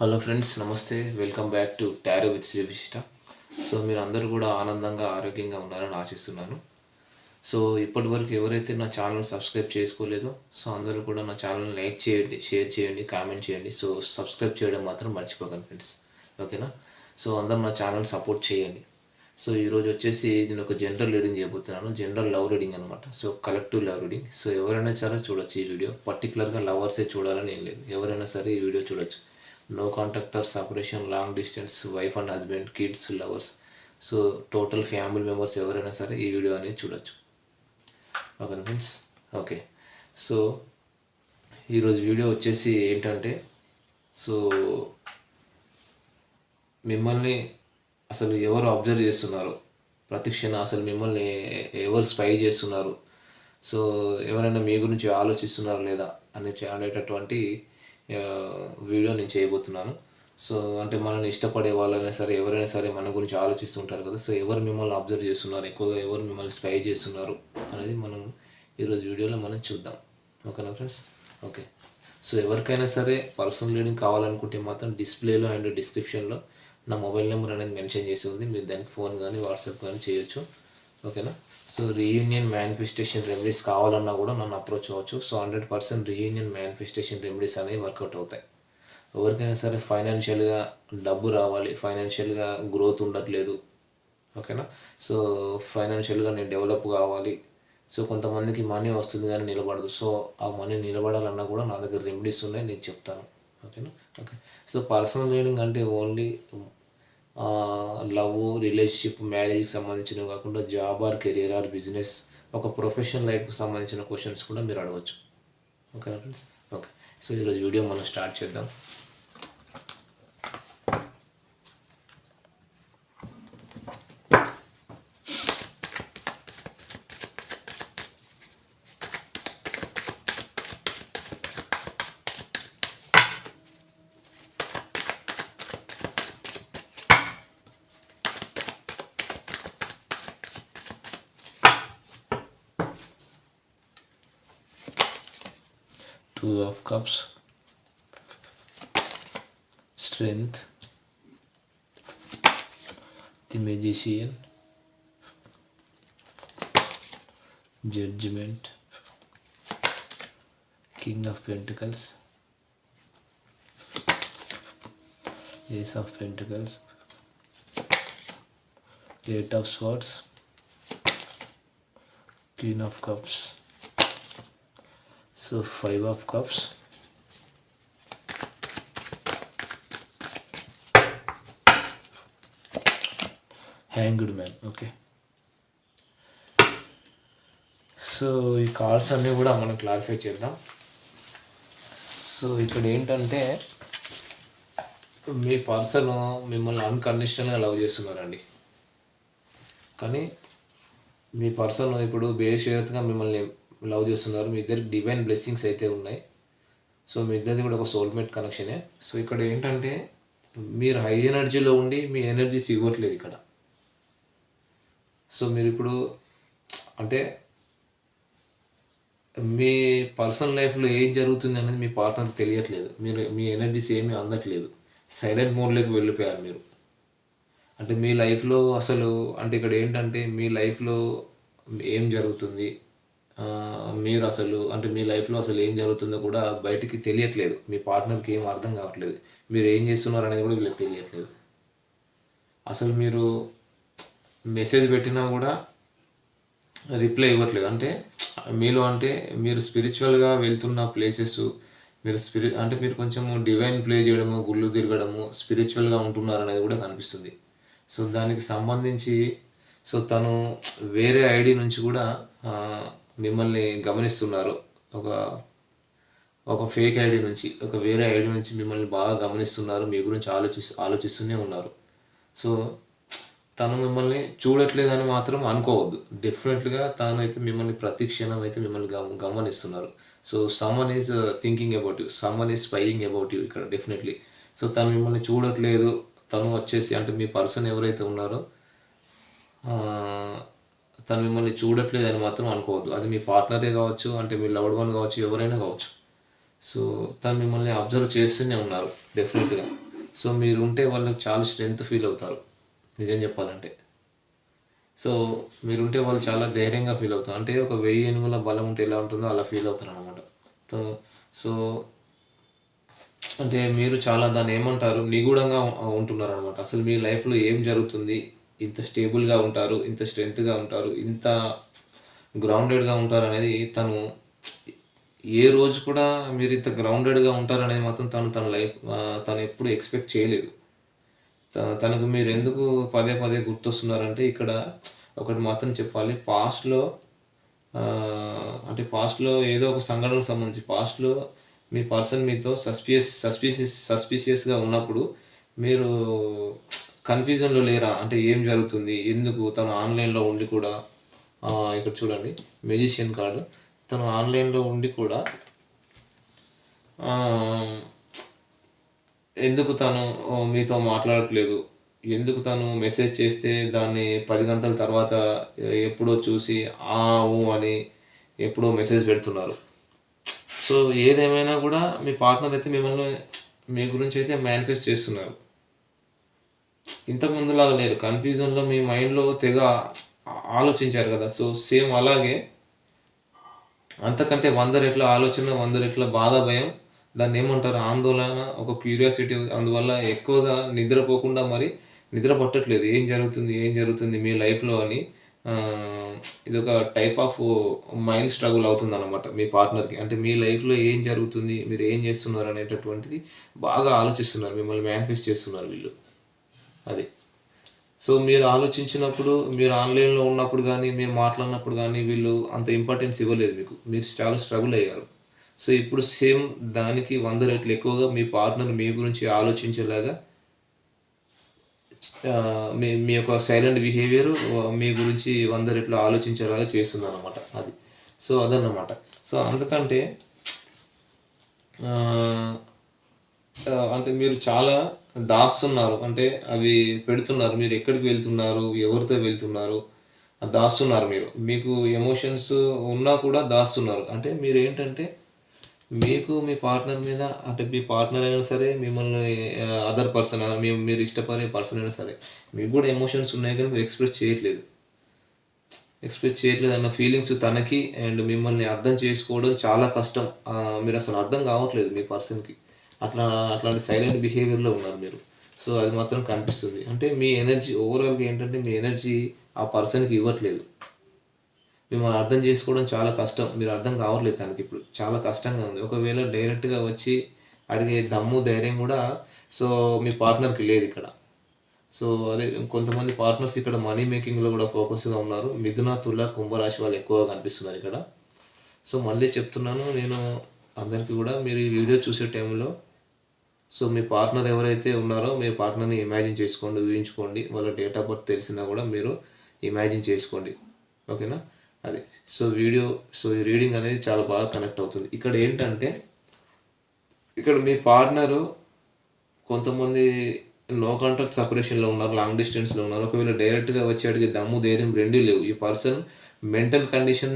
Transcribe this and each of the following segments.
Hello friends నమస్తే. Welcome back to tarot with Shri so మీరు అందరూ కూడా ఆనందంగా ఆరోగ్యంగా ఉన్నారని ఆశిస్తున్నాను. సో ఇప్పటి వరకు ఎవరైతే నా ఛానల్ సబ్స్క్రైబ్ చేసుకోలేదో సో అందరూ కూడా నా ఛానల్ లైక్ చేయండి షేర్ చేయండి కామెంట్ చేయండి. సో సబ్స్క్రైబ్ చేయడం మాత్రం మర్చిపోకండి ఫ్రెండ్స్ ఓకేనా సో అందరూ నా ఛానల్ సపోర్ట్ చేయండి. సో ఈరోజు వచ్చేసి నేను ఒక జనరల్ రీడింగ్ చేయబోతున్నాను. జనరల్ లవ్ రీడింగ్ అనమాట so collective love reading so ఎవరైనా సరే చూడొచ్చు ఈ వీడియో పర్టికులర్గా లవర్సే చూడాలని ఏం లేదు. ఎవరైనా సరే ఈ వీడియో చూడొచ్చు. No contact or separation long distance wife and husband kids lovers so total family members ఎవరైనా సరే ఈ వీడియో అనేది చూడొచ్చు. ఓకేనా ఫ్రెండ్స్ ఓకే సో ఈరోజు వీడియో వచ్చేసి ఏంటంటే సో మిమ్మల్ని అసలు ఎవరు అబ్జర్వ్ చేస్తున్నారు? ప్రతిక్షణ అసలు మిమ్మల్ని ఎవరు స్పై చేస్తున్నారు? సో ఎవరైనా మీ గురించి ఆలోచిస్తున్నారా లేదా? అని అనేటటువంటి వీడియో నేను చేయబోతున్నాను. సో అంటే మనల్ని ఇష్టపడే వాళ్ళైనా సరే ఎవరైనా సరే మన గురించి ఆలోచిస్తుంటారు కదా. సో ఎవరు మిమ్మల్ని అబ్జర్వ్ చేస్తున్నారు? ఎక్కువగా ఎవరు మిమ్మల్ని స్పై చేస్తున్నారు? అనేది మనం ఈరోజు వీడియోలో మనం చూద్దాం. ఓకేనా ఫ్రెండ్స్ ఓకే. సో ఎవరికైనా సరే పర్సనల్ రీడింగ్ కావాలనుకుంటే మాత్రం డిస్ప్లేలో అండ్ డిస్క్రిప్షన్లో నా మొబైల్ నెంబర్ అనేది మెన్షన్ చేసి ఉంది. మీరు దానికి ఫోన్ కానీ వాట్సాప్ కానీ చేయొచ్చు. ఓకేనా? సో రీయూనియన్ మేనిఫెస్టేషన్ రెమెడీస్ కావాలన్నా కూడా నన్ను అప్రోచ్ అవ్వచ్చు. So hundred percent reunion manifestation remedies అనేవి వర్కౌట్ అవుతాయి. ఎవరికైనా సరే ఫైనాన్షియల్గా డబ్బు రావాలి ఫైనాన్షియల్గా గ్రోత్ ఉండట్లేదు ఓకేనా సో ఫైనాన్షియల్గా నేను డెవలప్ కావాలి. సో కొంతమందికి మనీ వస్తుంది కానీ నిలబడదు. సో ఆ మనీ నిలబడాలన్నా కూడా నా దగ్గర రెమెడీస్ ఉన్నాయి నేను చెప్తాను ఓకేనా ఓకే సో పర్సనల్ రీడింగ్ అంటే ఓన్లీ లవ్ రిలేషన్షిప్ మ్యారేజ్కి సంబంధించినవి కాకుండా job or career or business ఒక ప్రొఫెషనల్ లైఫ్కి సంబంధించిన క్వశ్చన్స్ కూడా మీరు అడగవచ్చు ఓకేనా ఫ్రెండ్స్? ఓకే. సో ఈరోజు వీడియో మనం స్టార్ట్ చేద్దాం. Two of cups. Strength. The magician. Judgment. King of pentacles. Ace of pentacles. Eight of swords. Queen of cups so five of cups Hanged man, okay so ఈ cards అన్నీ కూడా మనం clarify చేద్దాం. So ఇక్కడ ఏంటంటే మీ person మిమ్మల్ని అన్కండిషనల్గా love చేస్తున్నారండి. కానీ మీ పర్సన్ ఇప్పుడు బేషరత్గా మిమ్మల్ని లవ్ చేస్తున్నారు. మీ ఇద్దరికి డివైన్ బ్లెస్సింగ్స్ అయితే ఉన్నాయి. సో మీ ఇద్దరిది కూడా ఒక సోల్మేట్ కనెక్షనే సో ఇక్కడ ఏంటంటే మీరు హై ఎనర్జీలో ఉండి మీ ఎనర్జీస్ ఇవ్వట్లేదు ఇక్కడ. సో మీరు ఇప్పుడు అంటే మీ పర్సనల్ లైఫ్లో ఏం జరుగుతుంది అనేది మీ పార్ట్నర్కి తెలియట్లేదు. మీరు మీ ఎనర్జీస్ ఏమీ అందట్లేదు. సైలెంట్ మోడ్లోకి వెళ్ళిపోయారు మీరు. అంటే మీ లైఫ్లో అసలు అంటే ఇక్కడ ఏంటంటే మీ లైఫ్లో ఏం జరుగుతుంది? మీరు అసలు అంటే మీ లైఫ్లో అసలు ఏం జరుగుతుందో కూడా బయటికి తెలియట్లేదు. మీ పార్ట్నర్కి ఏం అర్థం కావట్లేదు. మీరు ఏం చేస్తున్నారు అనేది కూడా వీళ్ళకి తెలియట్లేదు. అసలు మీరు మెసేజ్ పెట్టినా కూడా రిప్లై ఇవ్వట్లేదు. అంటే మీలో అంటే మీరు స్పిరిచువల్గా వెళ్తున్న ప్లేసెస్ మీరు స్పిరి అంటే మీరు కొంచెం డివైన్ ప్లే చేయడము గుళ్ళు తిరగడము స్పిరిచువల్గా ఉంటున్నారు అనేది కూడా కనిపిస్తుంది. సో దానికి సంబంధించి సో తను వేరే ఐడి నుంచి కూడా మిమ్మల్ని గమనిస్తున్నారు. ఒక ఒక ఫేక్ ఐడి నుంచి ఒక వేరే ఐడి నుంచి మిమ్మల్ని బాగా గమనిస్తున్నారు. మీ గురించి ఆలోచి ఆలోచిస్తూనే ఉన్నారు. సో తను మిమ్మల్ని చూడట్లేదని మాత్రం అనుకోవద్దు. డెఫినెట్గా తాను అయితే మిమ్మల్ని ప్రతి క్షణం అయితే మిమ్మల్ని గమ గమనిస్తున్నారు. So someone is thinking about you someone is spying about you ఇక్కడ డెఫినెట్లీ సో తను మిమ్మల్ని చూడట్లేదు. తను వచ్చేసి అంటే మీ పర్సన్ ఎవరైతే ఉన్నారో తను మిమ్మల్ని చూడట్లేదు అని మాత్రం అనుకోవద్దు. అది మీ పార్ట్నరే కావచ్చు అంటే మీ లవ్డ్ వన్ కావచ్చు ఎవరైనా కావచ్చు. సో తను మిమ్మల్ని అబ్జర్వ్ చేస్తూనే ఉన్నారు డెఫినెట్గా సో మీరు ఉంటే వాళ్ళకి చాలా స్ట్రెంగ్త్ ఫీల్ అవుతారు నిజం చెప్పాలంటే. సో మీరుంటే వాళ్ళు చాలా ధైర్యంగా ఫీల్ అవుతారు. అంటే ఒక వెయ్యి ఎనుగుల బలం ఉంటే ఎలా ఉంటుందో అలా ఫీల్ అవుతారు అనమాట సో అంటే మీరు చాలా దాన్ని ఏమంటారు నిగూఢంగా ఉంటున్నారు అనమాట అసలు మీ లైఫ్లో ఏం జరుగుతుంది ఇంత స్టేబుల్గా ఉంటారు ఇంత స్ట్రెంగ్త్గా ఉంటారు ఇంత గ్రౌండెడ్గా ఉంటారు అనేది తను ఏ రోజు కూడా మీరు ఇంత గ్రౌండెడ్గా ఉంటారనేది మాత్రం తను తన లైఫ్ తను ఎప్పుడు ఎక్స్పెక్ట్ చేయలేదు. త- తనకు మీరు ఎందుకు పదే పదే గుర్తొస్తున్నారంటే ఇక్కడ ఒకటి మాత్రం చెప్పాలి. పాస్ట్లో అంటే పాస్ట్లో ఏదో ఒక సంఘటనకు సంబంధించి పాస్ట్లో మీ పర్సన్ మీతో సస్పియస్ సస్పిషియస్ సస్పిషియస్గా ఉన్నప్పుడు మీరు కన్ఫ్యూజన్లో లేరా? అంటే ఏం జరుగుతుంది? ఎందుకు? తను ఆన్లైన్లో ఉండి కూడా ఇక్కడ చూడండి మెజిషియన్ కార్డు. తను ఆన్లైన్లో ఉండి కూడా ఎందుకు తను మీతో మాట్లాడట్లేదు? ఎందుకు తను మెసేజ్ చేస్తే దాన్ని పది గంటల తర్వాత ఎప్పుడో చూసి ఆ ఊ అని ఎప్పుడో మెసేజ్ పెడుతున్నారు. సో ఏదేమైనా కూడా మీ పార్ట్నర్ అయితే మిమ్మల్ని మీ గురించి అయితే మేనిఫెస్ట్ చేస్తున్నారు. ఇంతకు ముందులాగా లేరు కన్ఫ్యూజన్లో మీ మైండ్లో తెగ ఆలోచించారు కదా. సో సేమ్ అలాగే అంతకంటే వంద రెట్ల ఆలోచన వంద రెట్ల బాధ భయం దాన్ని ఏమంటారు? ఆందోళన ఒక క్యూరియాసిటీ అందువల్ల ఎక్కువగా నిద్రపోకుండా మరి నిద్ర పట్టట్లేదు ఏం జరుగుతుంది? ఏం జరుగుతుంది? మీ లైఫ్లో అని ఇది ఒక టైప్ ఆఫ్ మైండ్ స్ట్రగుల్ అవుతుంది అనమాట మీ పార్ట్నర్కి. అంటే మీ లైఫ్లో ఏం జరుగుతుంది? మీరు ఏం చేస్తున్నారు? అనేటటువంటిది బాగా ఆలోచిస్తున్నారు. మిమ్మల్ని మేనిఫెస్ట్ చేస్తున్నారు వీళ్ళు. అది. సో మీరు ఆలోచించినప్పుడు మీరు ఆన్లైన్లో ఉన్నప్పుడు కానీ మీరు మాట్లాడినప్పుడు కానీ వీళ్ళు అంత ఇంపార్టెన్స్ ఇవ్వలేదు మీకు. మీరు చాలా స్ట్రగుల్ అయ్యారు. సో ఇప్పుడు సేమ్ దానికి వంద రెట్లు ఎక్కువగా మీ పార్ట్నర్ మీ గురించి ఆలోచించేలాగా మీ మీ యొక్క సైలెంట్ బిహేవియర్ మీ గురించి వంద రెట్లు ఆలోచించేలాగా చేస్తుంది అనమాట అది. సో అదన్నమాట. సో అందుకంటే అంటే మీరు చాలా దాస్తున్నారు. అంటే అవి పెడుతున్నారు. మీరు ఎక్కడికి వెళ్తున్నారు? ఎవరితో వెళ్తున్నారు? దాస్తున్నారు మీరు. మీకు ఎమోషన్స్ ఉన్నా కూడా దాస్తున్నారు. అంటే మీరు ఏంటంటే మీకు మీ పార్ట్నర్ మీద అంటే మీ పార్ట్నర్ అయినా సరే మిమ్మల్ని అదర్ పర్సన్ మీరు ఇష్టపడే పర్సన్ అయినా సరే మీకు కూడా ఎమోషన్స్ ఉన్నాయి కానీ మీరు ఎక్స్ప్రెస్ చేయట్లేదు. ఎక్స్ప్రెస్ చేయట్లేదు అన్న ఫీలింగ్స్ తనకి అండ్ మిమ్మల్ని అర్థం చేసుకోవడం చాలా కష్టం. మీరు అసలు అర్థం కావట్లేదు మీ పర్సన్కి అట్లా అట్లాంటి సైలెంట్ బిహేవియర్లో ఉన్నారు మీరు. సో అది మాత్రం కనిపిస్తుంది. అంటే మీ ఎనర్జీ ఓవరాల్గా ఏంటంటే మీ ఎనర్జీ ఆ పర్సన్కి ఇవ్వట్లేదు. మిమ్మల్ని అర్థం చేసుకోవడం చాలా కష్టం. మీరు అర్థం కావట్లేదు తనకి ఇప్పుడు. చాలా కష్టంగా ఉంది. ఒకవేళ డైరెక్ట్గా వచ్చి అడిగే దమ్ము ధైర్యం కూడా సో మీ పార్ట్నర్కి లేదు ఇక్కడ. సో అదే కొంతమంది పార్ట్నర్స్ ఇక్కడ మనీ మేకింగ్లో కూడా ఫోకస్గా ఉన్నారు. మిథున తుల కుంభరాశి వాళ్ళు ఎక్కువగా కనిపిస్తున్నారు ఇక్కడ. సో మళ్ళీ చెప్తున్నాను నేను అందరికీ కూడా మీరు ఈ వీడియో చూసే టైంలో సో మీ పార్ట్నర్ ఎవరైతే ఉన్నారో మీ పార్ట్నర్ని ఇమాజిన్ చేసుకోండి ఊహించుకోండి. వాళ్ళ డేట్ ఆఫ్ బర్త్ తెలిసినా కూడా మీరు ఇమాజిన్ చేసుకోండి. ఓకేనా? అది. సో వీడియో సో ఈ రీడింగ్ అనేది చాలా బాగా కనెక్ట్ అవుతుంది. ఇక్కడ ఏంటంటే ఇక్కడ మీ పార్ట్నరు కొంతమంది నో కాంటాక్ట్ సపరేషన్లో ఉన్నారు లాంగ్ డిస్టెన్స్లో ఉన్నారు. ఒకవేళ డైరెక్ట్గా వచ్చి అడిగే దమ్ము ధైర్యం రెండూ లేవు. ఈ పర్సన్ మెంటల్ కండిషన్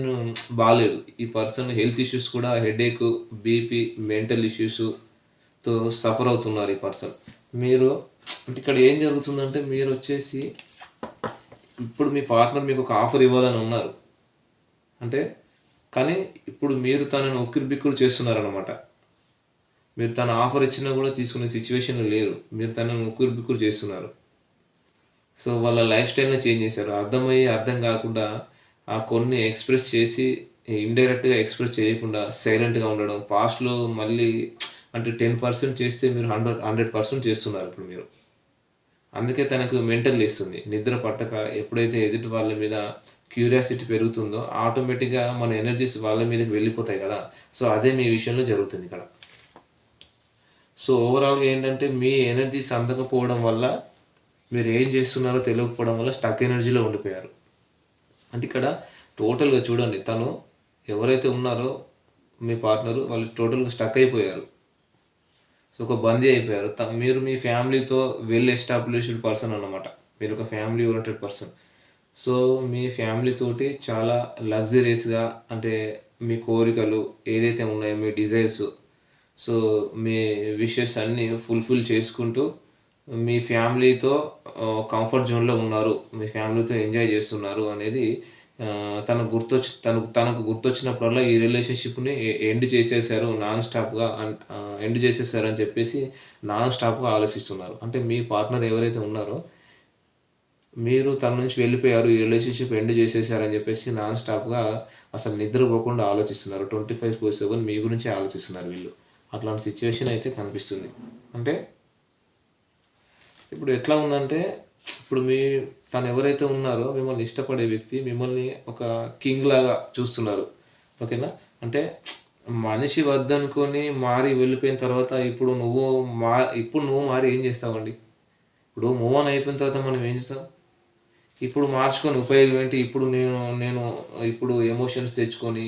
బాగాలేదు ఈ పర్సన్ హెల్త్ ఇష్యూస్ కూడా హెడేక్ బీపీ మెంటల్ ఇష్యూస్ తో సఫర్ అవుతున్నారు ఈ పర్సన్ మీరు ఇక్కడ ఏం జరుగుతుందంటే మీరు వచ్చేసి ఇప్పుడు మీ పార్ట్నర్ మీకు ఒక ఆఫర్ ఇవ్వాలని ఉన్నారు. అంటే కానీ ఇప్పుడు మీరు తనని ఉక్కిరి బిక్కురు చేస్తున్నారనమాట మీరు తన ఆఫర్ ఇచ్చినా కూడా తీసుకునే సిచ్యువేషన్ లేరు. మీరు తనని ఉక్కిరి బిక్కురు చేస్తున్నారు. సో వాళ్ళ లైఫ్ స్టైల్ని చేంజ్ చేశారు. అర్థమయ్యి అర్థం కాకుండా ఆ కొన్ని ఎక్స్ప్రెస్ చేసి ఇండైరెక్ట్గా ఎక్స్ప్రెస్ చేయకుండా సైలెంట్గా ఉండడం పాస్ట్లో మళ్ళీ అంటే టెన్ పర్సెంట్ చేస్తే మీరు హండ్రెడ్ హండ్రెడ్ పర్సెంట్ చేస్తున్నారు ఇప్పుడు మీరు. అందుకే తనకు మెంటల్ లేస్తుంది నిద్ర పట్టక ఎప్పుడైతే ఎదుటి వాళ్ళ మీద క్యూరియాసిటీ పెరుగుతుందో ఆటోమేటిక్గా మన ఎనర్జీస్ వాళ్ళ మీదకి వెళ్ళిపోతాయి కదా. సో అదే మీ విషయంలో జరుగుతుంది ఇక్కడ. సో ఓవరాల్గా ఏంటంటే మీ ఎనర్జీస్ అందకపోవడం వల్ల మీరు ఏం చేస్తున్నారో తెలియకపోవడం వల్ల స్టక్ ఎనర్జీలో ఉండిపోయారు. అంటే ఇక్కడ టోటల్గా చూడండి తను ఎవరైతే ఉన్నారో మీ పార్ట్నరు వాళ్ళు టోటల్గా స్టక్ అయిపోయారు. సో ఒక బందీ అయిపోయారు. త- మీరు మీ ఫ్యామిలీతో వెల్ ఎస్టాబ్లిష్డ్ పర్సన్ అన్నమాట. మీరు ఒక ఫ్యామిలీ ఓరియంటెడ్ పర్సన్. సో మీ ఫ్యామిలీతోటి చాలా లగ్జరీస్గా అంటే మీ కోరికలు ఏదైతే ఉన్నాయో మీ డిజైర్స్ సో మీ విషెస్ అన్నీ ఫుల్ఫిల్ చేసుకుంటూ మీ ఫ్యామిలీతో కంఫర్ట్ జోన్లో ఉన్నారు. మీ ఫ్యామిలీతో ఎంజాయ్ చేస్తున్నారు అనేది తన గుర్తొచ్చి తనకు తనకు గుర్తొచ్చినప్పుడల్లా ఈ రిలేషన్షిప్ని ఎండ్ చేసేసారు నాన్ స్టాప్గా ఎండ్ చేసేసారు అని చెప్పేసి నాన్ స్టాప్గా ఆలోచిస్తున్నారు. అంటే మీ పార్ట్నర్ ఎవరైతే ఉన్నారో మీరు తన నుంచి వెళ్ళిపోయారు ఈ రిలేషన్షిప్ ఎండ్ చేసేసారని చెప్పేసి నాన్ స్టాప్గా అసలు నిద్రపోకుండా ఆలోచిస్తున్నారు. ట్వంటీ ఫైవ్ ఫోర్ సెవెన్ మీ గురించి ఆలోచిస్తున్నారు వీళ్ళు. అట్లాంటి సిచ్యువేషన్ అయితే కనిపిస్తుంది. అంటే ఇప్పుడు ఎట్లా ఉందంటే ఇప్పుడు మీ తను ఎవరైతే ఉన్నారో మిమ్మల్ని ఇష్టపడే వ్యక్తి మిమ్మల్ని ఒక కింగ్ లాగా చూస్తున్నారు. ఓకేనా? అంటే మనిషి వద్దనుకొని మారి వెళ్ళిపోయిన తర్వాత ఇప్పుడు నువ్వు మా ఇప్పుడు నువ్వు మారి ఏం చేస్తావండి? ఇప్పుడు మూవ్ ఆన్ అయిపోయిన తర్వాత మనం ఏం చేస్తాం? ఇప్పుడు మార్చుకొని ఉపయోగం ఏంటి? ఇప్పుడు నేను నేను ఇప్పుడు ఎమోషన్స్ తెచ్చుకొని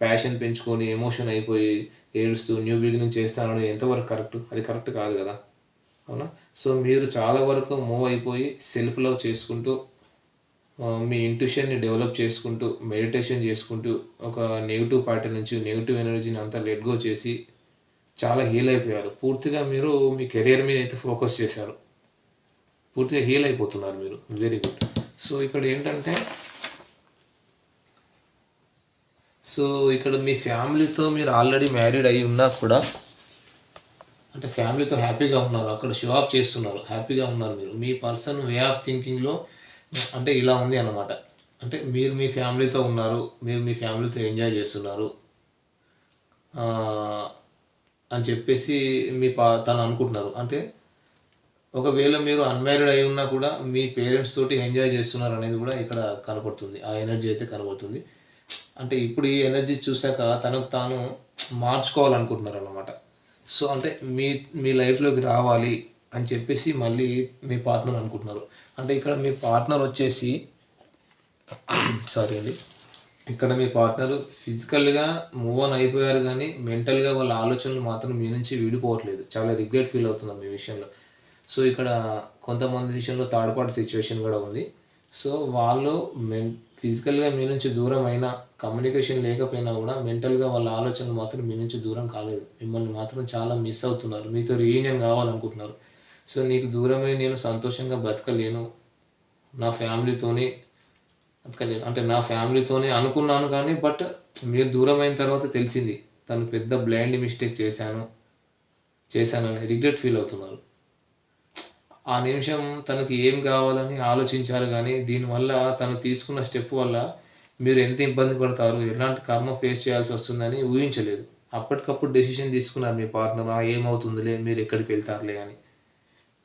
ప్యాషన్ పెంచుకొని ఎమోషన్ అయిపోయి ఏడుస్తూ న్యూ బిగినింగ్ చేస్తానని ఎంతవరకు కరెక్ట్ అది కరెక్ట్ కాదు కదా. అవునా? సో మీరు చాలా వరకు మూవ్ అయిపోయి సెల్ఫ్ లవ్ చేసుకుంటూ మీ ఇంట్యూషన్ని డెవలప్ చేసుకుంటూ మెడిటేషన్ చేసుకుంటూ ఒక నెగిటివ్ పార్టీ నుంచి నెగిటివ్ ఎనర్జీని అంతా లెట్ గో చేసి చాలా హీల్ అయిపోయారు. పూర్తిగా మీరు మీ కెరియర్ మీద అయితే ఫోకస్ చేశారు. పూర్తిగా హీల్ అయిపోతున్నారు మీరు. వెరీ గుడ్ సో ఇక్కడ ఏంటంటే సో ఇక్కడ మీ ఫ్యామిలీతో మీరు ఆల్రెడీ మ్యారీడ్ అయి ఉన్నా కూడా అంటే ఫ్యామిలీతో హ్యాపీగా ఉన్నారు అక్కడ షో ఆఫ్ చేస్తున్నారు హ్యాపీగా ఉన్నారు మీరు. మీ పర్సన్ వే ఆఫ్ థింకింగ్లో అంటే ఇలా ఉంది అన్నమాట. అంటే మీరు మీ ఫ్యామిలీతో ఉన్నారు మీరు మీ ఫ్యామిలీతో ఎంజాయ్ చేస్తున్నారు అని చెప్పేసి మీ పా తను అనుకుంటున్నారు. అంటే ఒకవేళ మీరు అన్మ్యారీడ్ అయి ఉన్నా కూడా మీ పేరెంట్స్ తోటి ఎంజాయ్ చేస్తున్నారు అనేది కూడా ఇక్కడ కనపడుతుంది. ఆ ఎనర్జీ అయితే కనపడుతుంది. అంటే ఇప్పుడు ఈ ఎనర్జీ చూసాక తనకు తాను మార్చుకోవాలనుకుంటున్నారు అనమాట సో అంటే మీ మీ లైఫ్లోకి రావాలి అని చెప్పేసి మళ్ళీ మీ పార్ట్నర్ అనుకుంటున్నారు. అంటే ఇక్కడ మీ పార్ట్నర్ వచ్చేసి సారీ అండి ఇక్కడ మీ పార్ట్నర్ ఫిజికల్గా మూవ్ ఆన్ అయిపోయారు కానీ మెంటల్గా వాళ్ళ ఆలోచనలు మాత్రం మీ నుంచి విడిపోవట్లేదు. చాలా రిగ్రెట్ ఫీల్ అవుతున్నారు మీ విషయంలో. సో ఇక్కడ కొంతమంది విషయంలో థర్డ్ పార్టీ సిచ్యువేషన్ కూడా ఉంది. సో వాళ్ళు మెన్ ఫిజికల్గా మీ నుంచి దూరం అయినా కమ్యూనికేషన్ లేకపోయినా కూడా మెంటల్గా వాళ్ళ ఆలోచనలు మాత్రం మీ నుంచి దూరం కాలేదు. మిమ్మల్ని మాత్రం చాలా మిస్ అవుతున్నారు. మీతో రీయూనియన్ కావాలనుకుంటున్నారు. సో నీకు దూరమై నేను సంతోషంగా బతకలేను. నా ఫ్యామిలీతోనే బతకలేను. అంటే నా ఫ్యామిలీతోనే అనుకున్నాను కానీ బట్ మీరు దూరం అయిన తర్వాత తెలిసింది. తను పెద్ద బ్లైండ్ మిస్టేక్ చేశాను. చేశానని రిగ్రెట్ ఫీల్ అవుతున్నారు. ఆ నిమిషం తనకి ఏం కావాలని ఆలోచించారు కానీ దీనివల్ల తను తీసుకున్న స్టెప్ వల్ల మీరు ఎంత ఇబ్బంది పడతారు ఎలాంటి కర్మ ఫేస్ చేయాల్సి వస్తుందని ఊహించలేదు. అప్పటికప్పుడు డెసిషన్ తీసుకున్నారు మీ పార్ట్నర్ ఏమవుతుందిలే మీరు ఎక్కడికి వెళ్తారులే అని.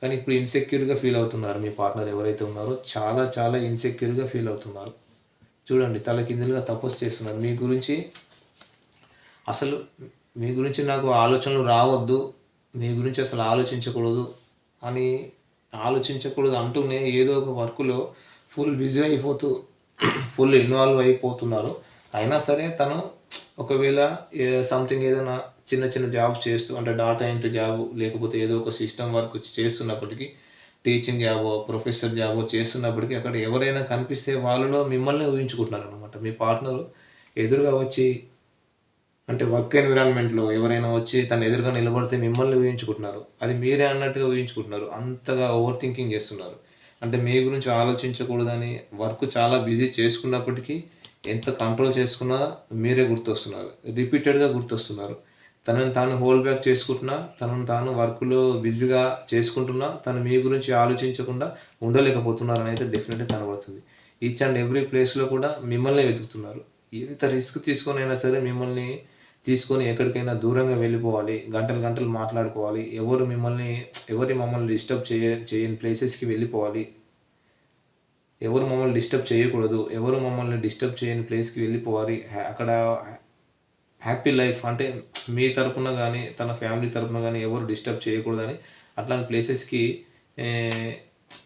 కానీ ఇప్పుడు ఇన్సెక్యూర్గా ఫీల్ అవుతున్నారు మీ పార్ట్నర్ ఎవరైతే ఉన్నారో చాలా చాలా ఇన్సెక్యూర్గా ఫీల్ అవుతున్నారు. చూడండి తల కిందలుగా తపస్సు చేస్తున్నారు. మీ గురించి అసలు మీ గురించి నాకు ఆలోచనలు రావద్దు మీ గురించి అసలు ఆలోచించకూడదు అని ఆలోచించకూడదు అంటూనే ఏదో ఒక వర్క్లో ఫుల్ బిజీ అయిపోతూ ఫుల్ ఇన్వాల్వ్ అయిపోతున్నారు. అయినా సరే తను ఒకవేళ సంథింగ్ ఏదైనా చిన్న చిన్న జాబ్ చేస్తూ అంటే డాటా ఎంట్రీ జాబ్ లేకపోతే ఏదో ఒక సిస్టమ్ వర్క్ చేస్తున్నప్పటికీ టీచింగ్ జాబో ప్రొఫెసర్ జాబో చేస్తున్నప్పటికీ అక్కడ ఎవరైనా కనిపిస్తే వాళ్ళలో మిమ్మల్ని ఊహించుకుంటున్నారు అనమాట మీ పార్ట్నరు ఎదురుగా వచ్చి అంటే వర్క్ ఎన్విరాన్మెంట్లో ఎవరైనా వచ్చి తను ఎదురుగా నిలబడితే మిమ్మల్ని ఊహించుకుంటున్నారు. అది మీరే అన్నట్టుగా ఊహించుకుంటున్నారు. అంతగా ఓవర్ థింకింగ్ చేస్తున్నారు. అంటే మీ గురించి ఆలోచించకూడదని వర్క్ చాలా బిజీ చేసుకున్నప్పటికీ ఎంత కంట్రోల్ చేసుకున్నా మీరే గుర్తొస్తున్నారు. రిపీటెడ్గా గుర్తొస్తున్నారు. తనని తాను హోల్డ్ బ్యాక్ చేసుకుంటున్నా తనను తాను వర్క్లో బిజీగా చేసుకుంటున్నా తను మీ గురించి ఆలోచించకుండా ఉండలేకపోతున్నారని అయితే డెఫినెట్గా కనబడుతుంది. ఈచ్ అండ్ ఎవ్రీ ప్లేస్లో కూడా మిమ్మల్ని వెతుకుతున్నారు. ఎంత రిస్క్ తీసుకొని అయినా సరే మిమ్మల్ని తీసుకొని ఎక్కడికైనా దూరంగా వెళ్ళిపోవాలి గంటలు గంటలు మాట్లాడుకోవాలి ఎవరు మిమ్మల్ని ఎవరి మమ్మల్ని డిస్టర్బ్ చేయ చేయని ప్లేసెస్కి వెళ్ళిపోవాలి. ఎవరు మమ్మల్ని డిస్టర్బ్ చేయకూడదు ఎవరు మమ్మల్ని డిస్టర్బ్ చేయని ప్లేస్కి వెళ్ళిపోవాలి. అక్కడ హ్యాపీ లైఫ్ అంటే మీ తరపున కానీ తన ఫ్యామిలీ తరపున కానీ ఎవరు డిస్టర్బ్ చేయకూడదని అట్లాంటి ప్లేసెస్కి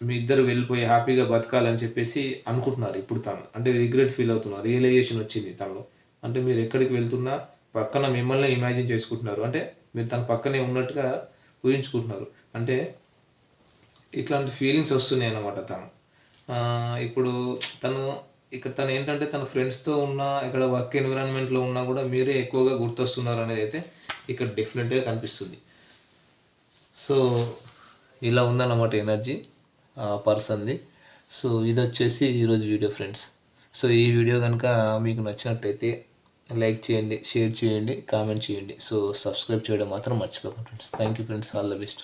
మీ ఇద్దరు వెళ్ళిపోయి హ్యాపీగా బతకాలని చెప్పేసి అనుకుంటున్నారు ఇప్పుడు తను. అంటే రిగ్రెట్ ఫీల్ అవుతున్నారు. రియలైజేషన్ వచ్చింది తనలో. అంటే మీరు ఎక్కడికి వెళ్తున్నా పక్కన మిమ్మల్ని ఇమాజిన్ చేసుకుంటున్నారు. అంటే మీరు తన పక్కనే ఉన్నట్టుగా ఊహించుకుంటున్నారు. అంటే ఇట్లాంటి ఫీలింగ్స్ వస్తున్నాయి అన్నమాట తను. ఇప్పుడు తను ఇక్కడ తను ఏంటంటే తన ఫ్రెండ్స్తో ఉన్నా ఇక్కడ వర్క్ ఎన్విరాన్మెంట్లో ఉన్నా కూడా మీరే ఎక్కువగా గుర్తొస్తున్నారు అనేది అయితే ఇక్కడ డెఫినెట్గా కనిపిస్తుంది. సో ఇలా ఉందన్నమాట ఎనర్జీ పర్సన్ది సో ఇది వచ్చేసి ఈరోజు వీడియో ఫ్రెండ్స్ సో ఈ వీడియో కనుక మీకు నచ్చినట్టయితే లైక్ చేయండి షేర్ చేయండి కామెంట్ చేయండి. సో సబ్స్క్రైబ్ చేయడం మాత్రం మర్చిపోకండి friends. Thank you friends all the best